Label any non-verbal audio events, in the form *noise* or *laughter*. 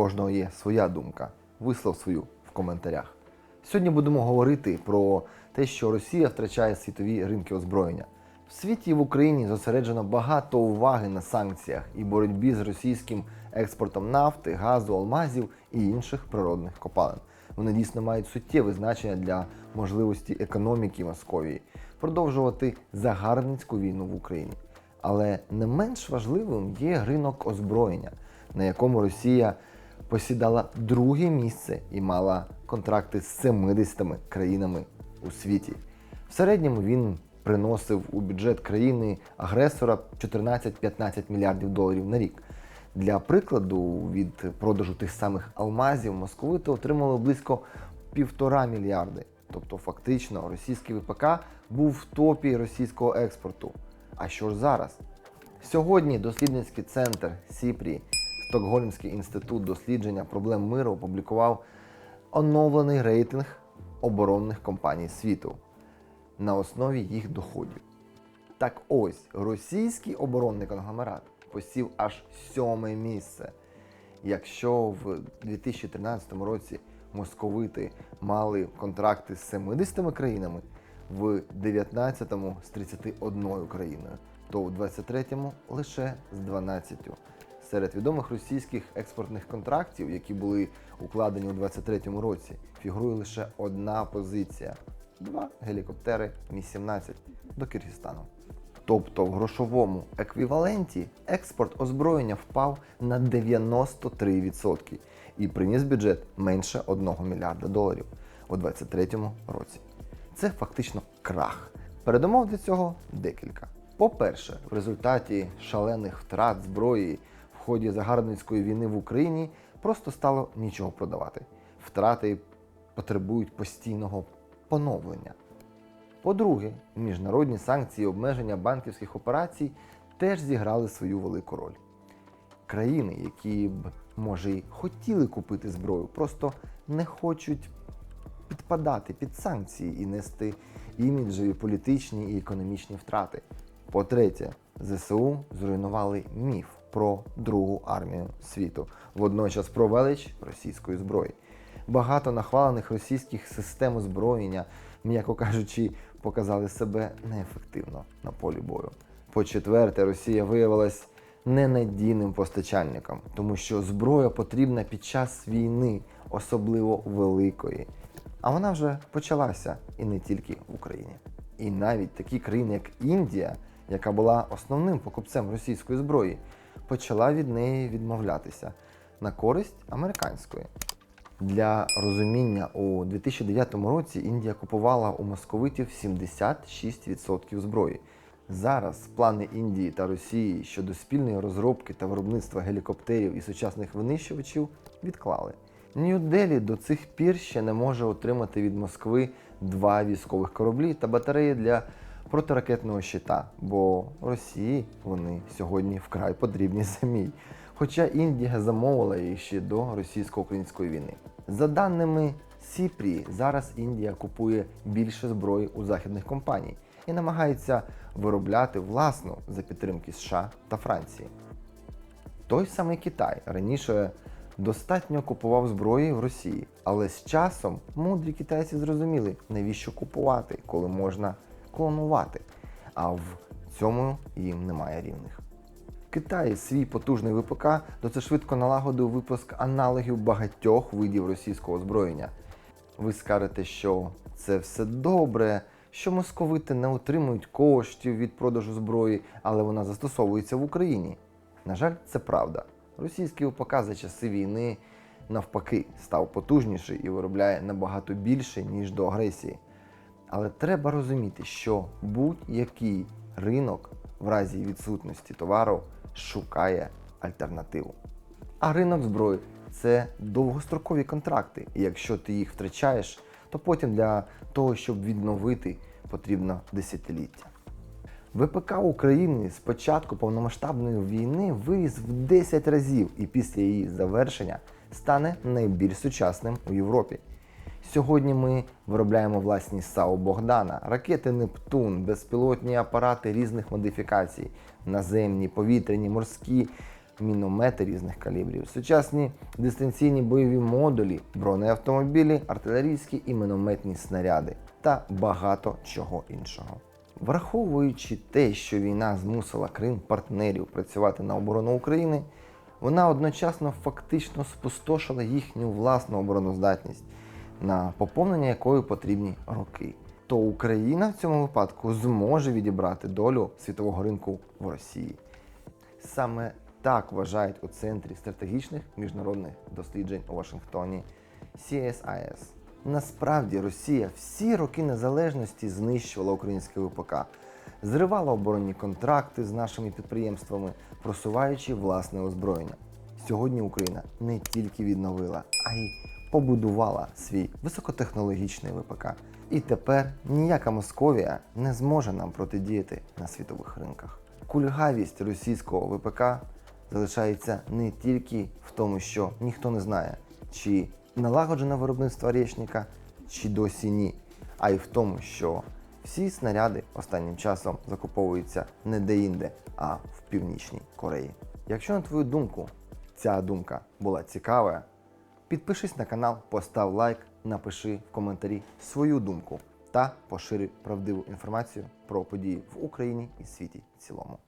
кожного є своя думка. Вислов свою в коментарях. Сьогодні будемо говорити про те, що Росія втрачає світові ринки озброєння. В світі і в Україні зосереджено багато уваги на санкціях і боротьбі з російським експортом нафти, газу, алмазів і інших природних копалин. Вони дійсно мають суттєве значення для можливості економіки Московії продовжувати загарбницьку війну в Україні. Але не менш важливим є ринок озброєння, на якому Росія посідала друге місце і мала контракти з 70 країнами у світі. В середньому він приносив у бюджет країни агресора 14-15 мільярдів доларів на рік. Для прикладу, від продажу тих самих алмазів московити отримали близько півтора мільярди. Тобто, фактично, російський ВПК був в топі російського експорту. А що ж зараз? Сьогодні дослідницький центр Сіпрі, Стокгольмський інститут дослідження проблем миру опублікував оновлений рейтинг оборонних компаній світу на основі їх доходів. Так ось, російський оборонний конгломерат посів аж сьоме місце. Якщо в 2013 році московити мали контракти з 70 країнами, в 19-му з 31 країною, то у 23-му лише з 12. Серед відомих російських експортних контрактів, які були укладені у 23-му році, фігурує лише одна позиція: два гелікоптери Мі-17 до Киргизстану. Тобто в грошовому еквіваленті експорт озброєння впав на 93% і приніс бюджет менше 1 мільярда доларів у 2023 році. Це фактично крах. Передумов для цього декілька. По-перше, в результаті шалених втрат зброї ході загарбницької війни в Україні просто стало нічого продавати. Втрати потребують постійного поновлення. По-друге, міжнародні санкції і обмеження банківських операцій теж зіграли свою велику роль. Країни, які б, може, й хотіли купити зброю, просто не хочуть підпадати під санкції і нести іміджеві політичні і економічні втрати. По-третє, ЗСУ зруйнували міф про Другу армію світу, водночас про велич російської зброї. Багато нахвалених російських систем озброєння, м'яко кажучи, показали себе неефективно на полі бою. По-четверте, Росія виявилась ненадійним постачальником, тому що зброя потрібна під час війни, особливо великої. А вона вже почалася і не тільки в Україні. І навіть такі країни, як Індія, яка була основним покупцем російської зброї, почала від неї відмовлятися на користь американської. Для розуміння, у 2009 році Індія купувала у московитів 76% зброї. Зараз плани Індії та Росії щодо спільної розробки та виробництва гелікоптерів і сучасних винищувачів відклали. Нью-Делі до цих пір ще не може отримати від Москви два військових кораблі та батареї для протиракетного щита, бо Росії вони сьогодні вкрай потрібні *laughs* самій. Хоча Індія замовила їх ще до російсько-української війни. За даними Сіпрі, зараз Індія купує більше зброї у західних компаній і намагається виробляти власну за підтримки США та Франції. Той самий Китай раніше достатньо купував зброї в Росії, але з часом мудрі китайці зрозуміли, навіщо купувати, коли можна клонувати. А в цьому їм немає рівних. Китай свій потужний ВПК доце швидко налагодив випуск аналогів багатьох видів російського озброєння. Ви скажете, що це все добре, що московити не отримують коштів від продажу зброї, але вона застосовується в Україні. На жаль, це правда. Російський ВПК за часи війни навпаки став потужніший і виробляє набагато більше, ніж до агресії. Але треба розуміти, що будь-який ринок в разі відсутності товару шукає альтернативу. А ринок зброї це довгострокові контракти. І якщо ти їх втрачаєш, то потім для того, щоб відновити, потрібно десятиліття. ВПК України з початку повномасштабної війни виріс в 10 разів і після її завершення стане найбільш сучасним у Європі. Сьогодні ми виробляємо власні САУ Богдана, ракети Нептун, безпілотні апарати різних модифікацій, наземні, повітряні, морські, міномети різних калібрів, сучасні дистанційні бойові модулі, бронеавтомобілі, артилерійські і мінометні снаряди. Та багато чого іншого. Враховуючи те, що війна змусила Крим партнерів працювати на оборону України, вона одночасно фактично спустошила їхню власну обороноздатність, на поповнення якої потрібні роки. То Україна в цьому випадку зможе відібрати долю світового ринку в Росії. Саме так вважають у Центрі стратегічних міжнародних досліджень у Вашингтоні CSIS. Насправді Росія всі роки незалежності знищувала українське ВПК, зривала оборонні контракти з нашими підприємствами, просуваючи власне озброєння. Сьогодні Україна не тільки відновила, а й побудувала свій високотехнологічний ВПК. І тепер ніяка Московія не зможе нам протидіяти на світових ринках. Кульгавість російського ВПК залишається не тільки в тому, що ніхто не знає, чи налагоджене виробництво речника, чи досі ні, а й в тому, що всі снаряди останнім часом закуповуються не де-інде, а в Північній Кореї. Якщо на твою думку ця думка була цікава, підпишись на канал, постав лайк, напиши в коментарі свою думку та пошири правдиву інформацію про події в Україні і світі в цілому.